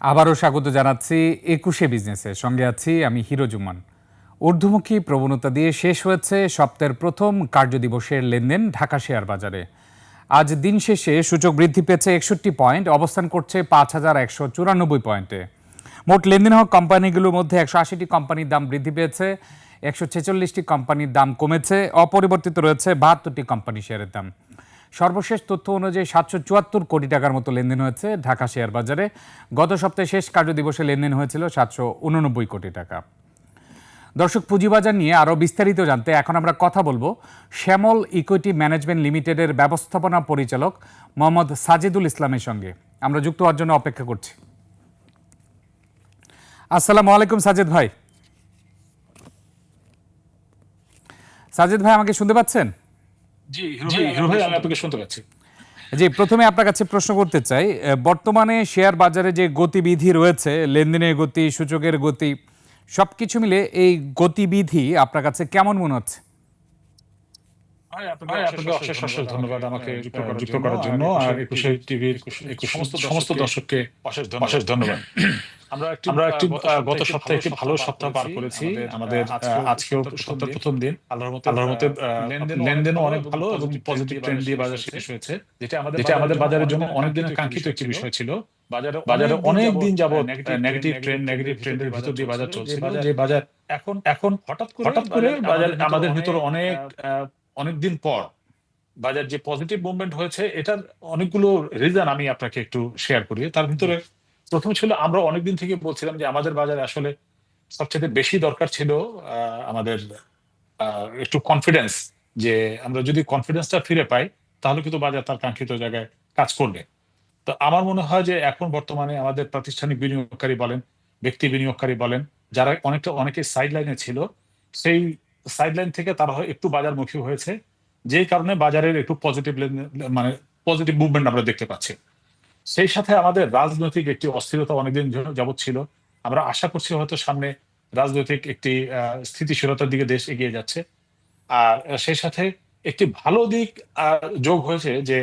আবারও স্বাগত জানাচ্ছি একুশে বিজনেসের সঙ্গে আছি আমি হিরো জুমান। ঊর্ধ্বমুখী প্রবণতা দিয়ে শেষ হয়েছে সপ্তাহের প্রথম কার্যদিবসের লেনদেন ঢাকা শেয়ার বাজারে। আজ দিন শেষে সূচক বৃদ্ধি পেয়েছে একষট্টি পয়েন্ট, অবস্থান করছে পাঁচ হাজার একশো চুরানব্বই পয়েন্টে। মোট লেনদেন হওয়া কোম্পানিগুলোর মধ্যে একশো আশিটি কোম্পানির দাম বৃদ্ধি পেয়েছে, একশো ছেচল্লিশটি কোম্পানির দাম কমেছে, অপরিবর্তিত রয়েছে বাহাত্তরটি কোম্পানি শেয়ারের দাম। সর্বশেষ তথ্য অনুযায়ী সাতশো চুয়াত্তর কোটি টাকার মতো লেনদেন হয়েছে ঢাকা শেয়ার বাজারে। গত সপ্তাহে শেষ কার্যদিবসে লেনদেন হয়েছিল সাতশো উননব্বই কোটি টাকা। দর্শক, পুঁজিবাজার নিয়ে আরও বিস্তারিত জানতে এখন আমরা কথা বলব শ্যামল ইকুইটি ম্যানেজমেন্ট লিমিটেডের ব্যবস্থাপনা পরিচালক মোহাম্মদ সাজিদুল ইসলামের সঙ্গে। আমরা যুক্ত হওয়ার জন্য অপেক্ষা করছি। আসসালামু আলাইকুম সাজিদ ভাই। সাজিদ ভাই, আমাকে শুনতে পাচ্ছেন? জি জি হিরো ভাই আমি আপনাকে শুনতে পাচ্ছি। জি প্রথমে আপনার কাছে প্রশ্ন করতে চাই বর্তমানে শেয়ার বাজারে যে গতিবিধি রয়েছে লেনদেনের গতি সূচকের গতি সবকিছু মিলে এই গতিবিধি আপনার কাছে কেমন মনে হচ্ছে? আপনাকে অশেষ অশেষ ধন্যবাদ। আমাকে যুক্ত করার জন্য। আর একুশে টিভির সমস্ত দর্শককে অশেষ ধন্যবাদ। আমরা একটি গত সপ্তাহে একটি ভালো সপ্তাহ পার করেছি। আমাদের আজকেও সপ্তাহের প্রথম দিন। আল্লাহর মতে আল্লাহর মতে লেনদেনও অনেক ভালো এবং পজিটিভ ট্রেন্ড দিয়ে বাজার শেষ হয়েছে যেটা আমাদের যেটা আমাদের বাজারের জন্য অনেক দিনের কাঙ্ক্ষিত একটি বিষয় ছিল। বাজারে বাজারে অনেক দিন যাবত নেগেটিভ ট্রেন্ড নেগেটিভ ট্রেন্ডের ভিতর দিয়ে বাজার চলছিল যে বাজার এখন এখন হঠাৎ করে হঠাৎ করে বাজার আমাদের ভিতরে অনেক অনেক দিন পর বাজার যে পজিটিভ মুভমেন্ট হয়েছে এটার অনেকগুলো রিজন আমি আপনাকে একটু শেয়ার করি তার ভিতরে প্রথম ছিল, আমরা অনেকদিন থেকে বলছিলাম যে আমাদের বাজারে আসলে সবচেয়ে বেশি দরকার ছিল আমাদের একটু কনফিডেন্স যে আমরা যদি কনফিডেন্সটা ফিরে পাই, তাহলে কিন্তু বাজার তার কাঙ্ক্ষিত জায়গায় কাজ করবে। তো আমার মনে হয় যে এখন বর্তমানে আমাদের প্রাতিষ্ঠানিক বিনিয়োগকারী বলেন, ব্যক্তি বিনিয়োগকারী বলেন, যারা অনেকটা, অনেকে সাইড লাইনে ছিল, সেই সাইড লাইন থেকে তারা একটু বাজারমুখী হয়েছে, যেই কারণে বাজারের একটু পজিটিভ মানে পজিটিভ মুভমেন্ট আমরা দেখতে পাচ্ছি। সেই সাথে আমাদের রাজনৈতিক একটি অস্থিরতা অনেকদিন যাবৎ ছিল। আমরা আশা করছি হয়তো সামনে রাজনৈতিক একটি স্থিতিশীলতার দিকে দেশ এগিয়ে যাচ্ছে। আর সেই সাথে একটি ভালো দিক যোগ হয়েছে যে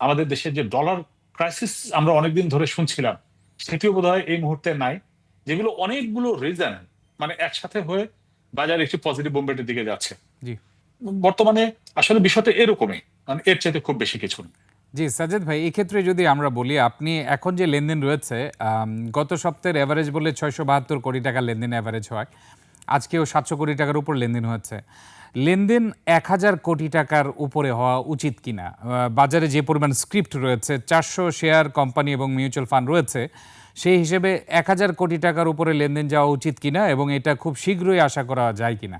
আমাদের দেশের যে ডলার ক্রাইসিস আমরা অনেকদিন ধরে শুনছিলাম সেটিও বোধহয় এই মুহূর্তে নাই যেগুলো অনেকগুলো রিজন মানে একসাথে হয়ে বাজার একটি পজিটিভ মুভমেন্টের দিকে যাচ্ছে। বর্তমানে আসলে বিষয়টা এরকমই মানে এর চাইতে খুব বেশি কিছু না জি সাজেদ ভাই এই ক্ষেত্রে যদি আমরা বলি, আপনি এখন যে লেনদেন রয়েছে গত সপ্তাহের অ্যাভারেজ বলে ছয়শো বাহাত্তর কোটি টাকা লেনদেন অ্যাভারেজ হয়। আজকেও সাতশো কোটি টাকার উপর লেনদেন হচ্ছে। লেনদেন এক হাজার কোটি টাকার উপরে হওয়া উচিত কিনা? বাজারে যে পরিমাণ স্ক্রিপ্ট রয়েছে, চারশো শেয়ার কোম্পানি এবং মিউচুয়াল ফান্ড রয়েছে, সেই হিসেবে এক হাজার কোটি টাকার উপরে লেনদেন যাওয়া উচিত কিনা এবং এটা খুব শীঘ্রই আশা করা যায় কিনা?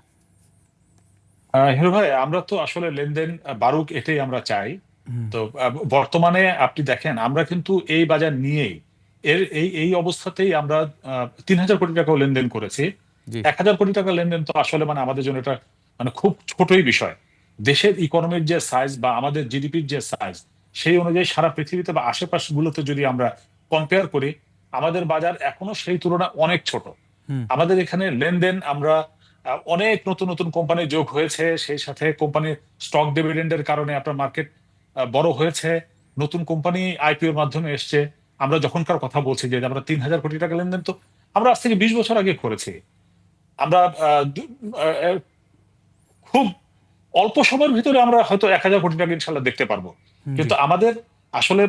হিরো ভাই, আমরা তো আসলে লেনদেন বাড়ুক এটাই আমরা চাই। তো বর্তমানে আপনি দেখেন আমরা কিন্তু এই বাজার নিয়েই এর এই এই অবস্থাতেই আমরা তিন হাজার কোটি টাকাও লেনদেন করেছি। এক হাজার কোটি টাকা লেনদেন তো আসলে মানে আমাদের জন্য এটা মানে খুব ছোটই বিষয়। দেশের ইকোনমির যে সাইজ বা আমাদের জিডিপির যে সাইজ সেই অনুযায়ী সারা পৃথিবীতে বা আশেপাশগুলোতে যদি আমরা কম্পেয়ার করি আমাদের বাজার এখনও সেই তুলনায় অনেক ছোট। আমাদের এখানে লেনদেন আমরা অনেক নতুন নতুন কোম্পানি যোগ হয়েছে। সেই সাথে কোম্পানির স্টক ডিভিডেন্ডের কারণে আপনার মার্কেট বড় হয়েছে নতুন কোম্পানি আইপিওর মাধ্যমে এসছে। আমরা যখনকার কথা বলছি যে আমরা তিন হাজার কোটি টাকা লেনদেন তো আমরা আজ থেকে বিশ বছর আগে করেছি। আমরা খুব অল্প সময়ের ভিতরে আমরা হয়তো এক হাজার কোটি টাকা ইনশাল্লাহ দেখতে পারব। কিন্তু আমাদের আসলে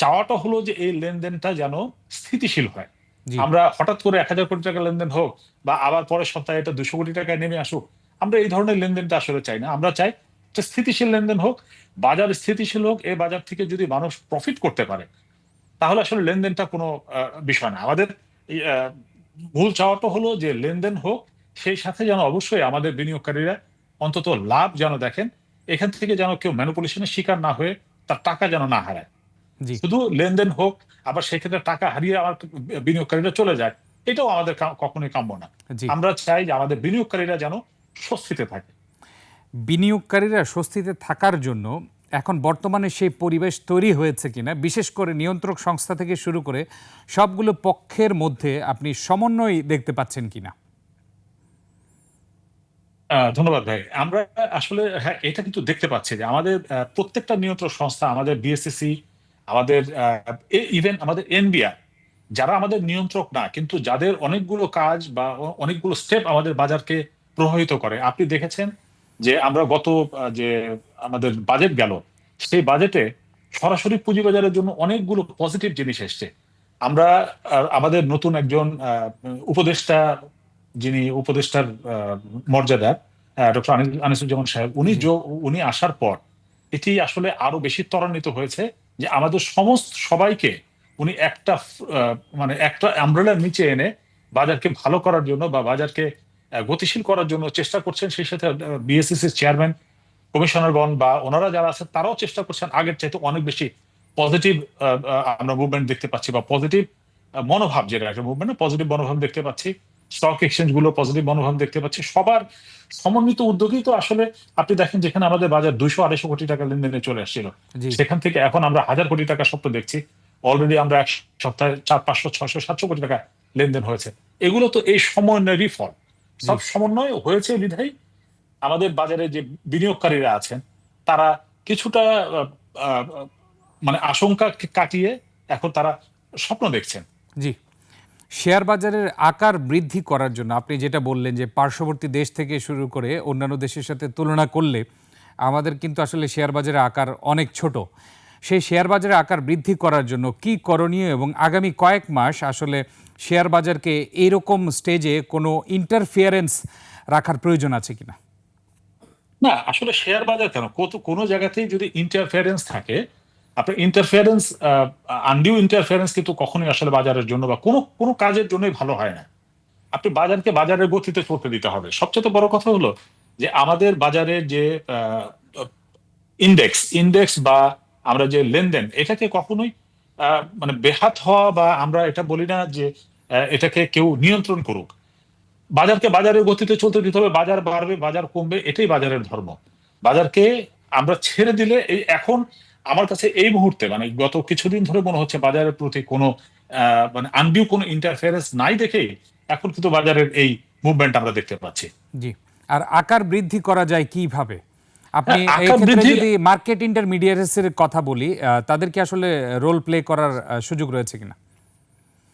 চাওয়াটা হলো যে এই লেনদেনটা যেন স্থিতিশীল হয়। আমরা হঠাৎ করে এক হাজার কোটি টাকা লেনদেন হোক বা আবার পরের সপ্তাহে এটা দুশো কোটি টাকায় নেমে আসুক আমরা এই ধরনের লেনদেনটা আসলে চাই না। আমরা চাই স্থিতিশীল লেনদেন হোক বাজার স্থিতিশীল হোক এই বাজার থেকে যদি মানুষ প্রফিট করতে পারে তাহলে আসলে লেনদেনটা কোনো বিষয় না। আমাদের মূল চাওয়াটা হলো যে লেনদেন হোক সেই সাথে যেন অবশ্যই আমাদের বিনিয়োগকারীরা অন্তত লাভ যেন দেখেন এখান থেকে যেন কেউ ম্যানুপুলেশনের শিকার না হয়ে তার টাকা যেন না হারায়। শুধু লেনদেন হোক আবার সেক্ষেত্রে টাকা হারিয়ে আমার বিনিয়োগকারীরা চলে যায় এটাও আমাদের কখনোই কাম্য না। আমরা চাই যে আমাদের বিনিয়োগকারীরা যেন স্বস্তিতে থাকে। বিনিয়োগকারীরা স্বস্তিতে থাকার জন্য এখন বর্তমানে সেই পরিবেশ তৈরি হয়েছে কিনা, বিশেষ করে নিয়ন্ত্রক সংস্থা থেকে শুরু করে সবগুলো পক্ষের মধ্যে আপনি সমন্বয় দেখতে পাচ্ছেন কিনা? ধন্যবাদ ভাই। আমরা আসলে হ্যাঁ এটা কিন্তু দেখতে পাচ্ছি যে আমাদের প্রত্যেকটা নিয়ন্ত্রক সংস্থা, আমাদের বিএসসিসি আমাদের ইভেন আমাদের এনবিআর যারা আমাদের নিয়ন্ত্রক না, কিন্তু যাদের অনেকগুলো কাজ বা অনেকগুলো স্টেপ আমাদের বাজারকে প্রভাবিত করে। আপনি দেখেছেন যে আমরা গত যে আমাদের বাজেট গেল সেই বাজেটে সরাসরি পুঁজিবাজারের জন্য অনেকগুলো পজিটিভ জিনিস এসছে। আমরা আমাদের নতুন একজন উপদেষ্টা যিনি উপদেষ্টার মর্যাদা ডক্টর আনিসুজ্জামান সাহেব উনি যো- উনি আসার পর এটি আসলে আরও বেশি ত্বরান্বিত হয়েছে যে আমাদের সমস্ত সবাইকে উনি একটা মানে একটা আমব্রেলার নিচে এনে বাজারকে ভালো করার জন্য বা বাজারকে গতিশীল করার জন্য চেষ্টা করছেন সেই সাথে বিএসসিসির চেয়ারম্যান কমিশনারগণ বা ওনারা যারা আছেন তারাও চেষ্টা করছেন আগের চাইতে অনেক বেশি পজিটিভ আমরা মুভমেন্ট দেখতে পাচ্ছি বা পজিটিভ মনোভাব যেটা একটা মুভমেন্ট পজিটিভ মনোভাব দেখতে পাচ্ছি। স্টক এক্সচেঞ্জগুলো পজিটিভ মনোভাব দেখতে পাচ্ছি। সবার সমন্বিত উদ্যোগই তো আসলে আপনি দেখেন যেখানে আমাদের বাজার দুইশো আড়াইশো কোটি টাকা লেনদেনে চলে আসছিল। সেখান থেকে এখন আমরা হাজার কোটি টাকা স্বপ্ন দেখছি। অলরেডি আমরা এক সপ্তাহে চার পাঁচশো ছশো সাতশো কোটি টাকা লেনদেন হয়েছে। এগুলো তো এই সমন্বয়েরই ফল। সব সমন্বয় হয়েছে বিধায় আমাদের বাজারে যে বিনিয়োগকারীরা আছেন তারা কিছুটা মানে আশঙ্কা কাটিয়ে এখন তারা স্বপ্ন দেখছেন। জি। শেয়ার বাজারের আকার বৃদ্ধি করার জন্য আপনি যেটা বললেন যে পার্শ্ববর্তী দেশ থেকে শুরু করে অন্যান্য দেশের সাথে তুলনা করলে আমাদের কিন্তু আসলে শেয়ার বাজারের আকার অনেক ছোট। সেই শেয়ার বাজারের আকার বৃদ্ধি করার জন্য কি করণীয় এবং আগামী কয়েক মাস আসলে শেয়ার বাজারকে এইরকম স্টেজে কোনো ইন্টারফিয়ারেন্স রাখার প্রয়োজন আছে কিনা? না, আসলে শেয়ার বাজার কেন? কত কোনো জায়গাতেই যদি ইন্টারফিয়ারেন্স থাকে, আপনার ইন্টারফিয়ারেন্স আনডিউ ইন্টারফিয়ারেন্স কিন্তু কখনোই আসলে বাজারের জন্য বা কোনো কোনো কাজের জন্যই ভালো হয় না। আপনি বাজারকে বাজারের গতিতে চলতে দিতে হবে। সবচেয়ে বড় কথা হলো যে আমাদের বাজারের যে ইন্ডেক্স ইন্ডেক্স বা আমরা যে লেনদেন, এটাকে কখনোই মানে বেহাত হওয়া বা আমরা এটা বলি না যে এটাকে কেউ নিয়ন্ত্রণ করুক। বাজারকে বাজারের গতিতে চলতে দিতে হবে বাজার বাড়বে বাজার কমবে এটাই বাজারের ধর্ম। বাজারকে আমরা ছেড়ে দিলে এই এখন আমার কাছে এই মুহূর্তে মানে গত কিছুদিন ধরে মনে হচ্ছে বাজারের প্রতি কোনো মানে আনডিউ কোনো ইন্টারফেয়ারেন্স নাই দেখেই এখন কিন্তু বাজারের এই মুভমেন্ট আমরা দেখতে পাচ্ছি। জি। আর আকার বৃদ্ধি করা যায় কীভাবে? আপনি হ্যাঁ, এই ক্ষেত্রে যদি মার্কেট ইন্টারমিডিয়েটসের কথা বলি আহ, তাদের কি আসলে রোল প্লে করার সুযোগ রয়েছে কিনা?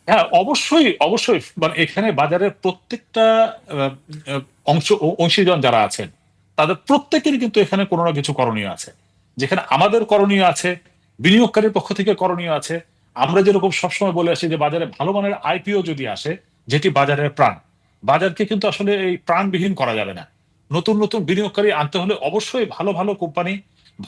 হ্যাঁ অবশ্যই অবশ্যই। মানে এখানে বাজারের প্রত্যেকটা অংশ অংশীজন যারা আছেন, তাদের প্রত্যেকেরই কিন্তু এখানে কোনো না কিছু করণীয় আছে। যেখানে আমাদের করণীয় আছে, বিনিয়োগকারীর পক্ষ থেকে করণীয় আছে। আমরা যেরকম সবসময় বলে আসি যে, বাজারে ভালো মানের আইপিও যদি আসে, যেটি বাজারের প্রাণ, বাজারকে কিন্তু আসলে এই প্রাণবিহীন করা যাবে না। নতুন নতুন বিনিয়োগকারী আনতে হলে অবশ্যই ভালো ভালো কোম্পানি,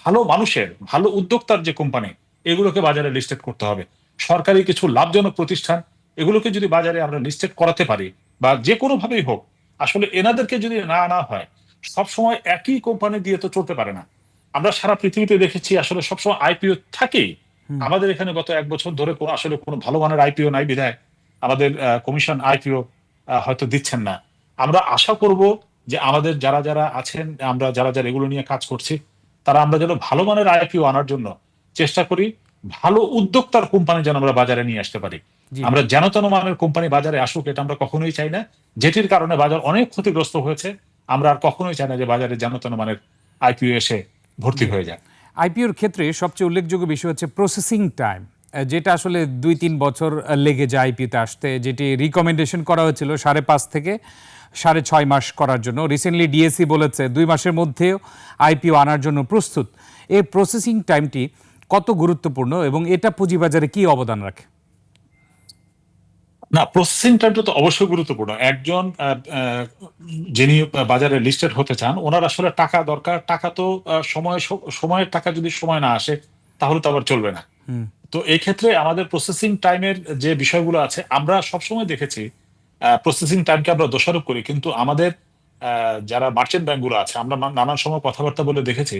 ভালো মানুষের, ভালো উদ্যোক্তার যে কোম্পানি, এগুলোকে বাজারে লিস্টেড করতে হবে। সরকারি কিছু লাভজনক প্রতিষ্ঠান এগুলোকে যদি বাজারে আমরা লিস্টেড করাতে পারি বা যে কোনোভাবেই হোক আসলে এনাদেরকে যদি না আনা হয় সবসময় একই কোম্পানি দিয়ে তো চলতে পারে না। আমরা সারা পৃথিবীতে দেখেছি আসলে সবসময় আইপিও থাকেই। আমাদের এখানে গত এক বছর ধরে কোনো আসলে কোনো ভালো মানের আইপিও নাই বিধায়। আমাদের কমিশন আইপিও হয়তো দিচ্ছেন না। আমরা আশা করব যে আমাদের যারা যারা আছেন আমরা যারা যারা এগুলো নিয়ে কাজ করছি তারা আমরা যেন ভালো মানের আইপিও আনার জন্য চেষ্টা করি। ভালো উদ্যোক্তার কোম্পানি যেন আমরা বাজারে নিয়ে আসতে পারি। আমরা যেন তেন মানের কোম্পানি বাজারে আসুক এটা আমরা কখনোই চাই না। যেটির কারণে বাজার অনেক ক্ষতিগ্রস্ত হয়েছে। আমরা আর কখনোই চাই না যে বাজারে যেন তেন মানের আইপিও এসে ভর্তি হয়ে যায় আইপিওর ক্ষেত্রে সবচেয়ে উল্লেখযোগ্য বিষয় হচ্ছে প্রসেসিং টাইম যেটা আসলে দুই তিন বছর লেগে যায় আইপিওতে আসতে। যেটি রিকমেন্ডেশন করা হয়েছিল সাড়ে পাঁচ থেকে সাড়ে ছয় মাস করার জন্য। রিসেন্টলি ডিএসসি বলেছে দুই মাসের মধ্যেও আইপিও আনার জন্য প্রস্তুত। এই প্রসেসিং টাইমটি কত গুরুত্বপূর্ণ এবং এটা পুঁজিবাজারে কি অবদান রাখে? না প্রসেসিং টাইমটা তো অবশ্যই গুরুত্বপূর্ণ। একজন যিনি বাজারে লিস্টেড হতে চান ওনার আসলে টাকা দরকার। টাকা তো সময় সময়ের টাকা যদি সময় না আসে তাহলে তো আবার চলবে না। তো এই ক্ষেত্রে আমাদের প্রসেসিং টাইমের যে বিষয়গুলো আছে আমরা সবসময় দেখেছি প্রসেসিং টাইমকে আমরা দোষারোপ করি। কিন্তু আমাদের যারা মার্চেন্ট ব্যাংকগুলো আছে আমরা নানান সময় কথাবার্তা বলে দেখেছি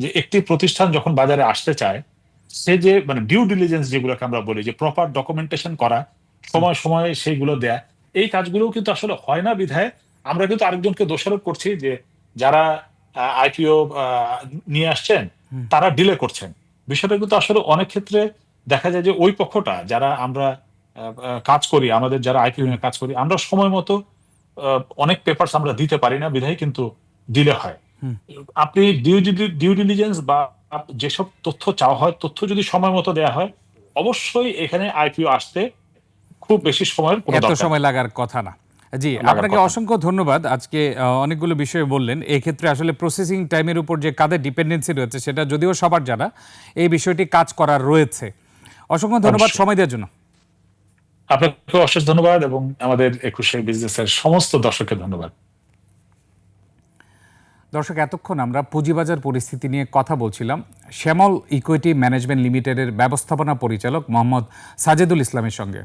যে একটি প্রতিষ্ঠান যখন বাজারে আসতে চায় সে যে মানে ডিউ ডিলিজেন্স যেগুলোকে আমরা বলি যে প্রপার ডকুমেন্টেশন করা সময় সময়ে সেইগুলো দেয়া এই কাজগুলোও কিন্তু আসলে হয় না বিধায়। আমরা কিন্তু আরেকজনকে দোষারোপ করছি যে যারা আইপিও নিয়ে আসছেন তারা ডিলে করছেন। বিষয়টা কিন্তু আসলে অনেক ক্ষেত্রে দেখা যায় যে ওই পক্ষটা যারা আমরা কাজ করি আমাদের যারা আইপিও নিয়ে কাজ করি আমরা সময় মতো অনেক পেপারস আমরা দিতে পারি না বিধায় কিন্তু ডিলে হয়। আপনি ডিউ ডিউ ডিলিজেন্স বা যেসব তথ্য চাওয়া হয় তথ্য যদি সময় মতো দেওয়া হয় অবশ্যই এখানে আইপিও আসতে খুব বেশি সময়ের এত সময় লাগার কথা না। জি আপনাকে অসংখ্য ধন্যবাদ। আজকে অনেকগুলো বিষয়ে বললেন। এই ক্ষেত্রে আসলে প্রসেসিং টাইমের উপর যে কাদের ডিপেন্ডেন্সি রয়েছে সেটা যদিও সবার জানা এই বিষয়টি কাজ করার রয়েছে। অসংখ্য ধন্যবাদ সময় দেওয়ার জন্য। আপনাকে অশেষ ধন্যবাদ এবং আমাদের একুশে বিজনেসের সমস্ত দর্শককে ধন্যবাদ। দর্শক, এতক্ষণ আমরা পুঁজিবাজার পরিস্থিতি নিয়ে কথা বলছিলাম। শ্যামল ইকুইটি ম্যানেজমেন্ট লিমিটেডের ব্যবস্থাপনা পরিচালক মোহাম্মদ সাজেদুল ইসলামের সঙ্গে।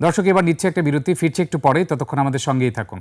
দর্শক, এবার নিচ্ছে একটা বিরতি, ফিরছে একটু পরে ততক্ষণ আমাদের সঙ্গেই থাকুন।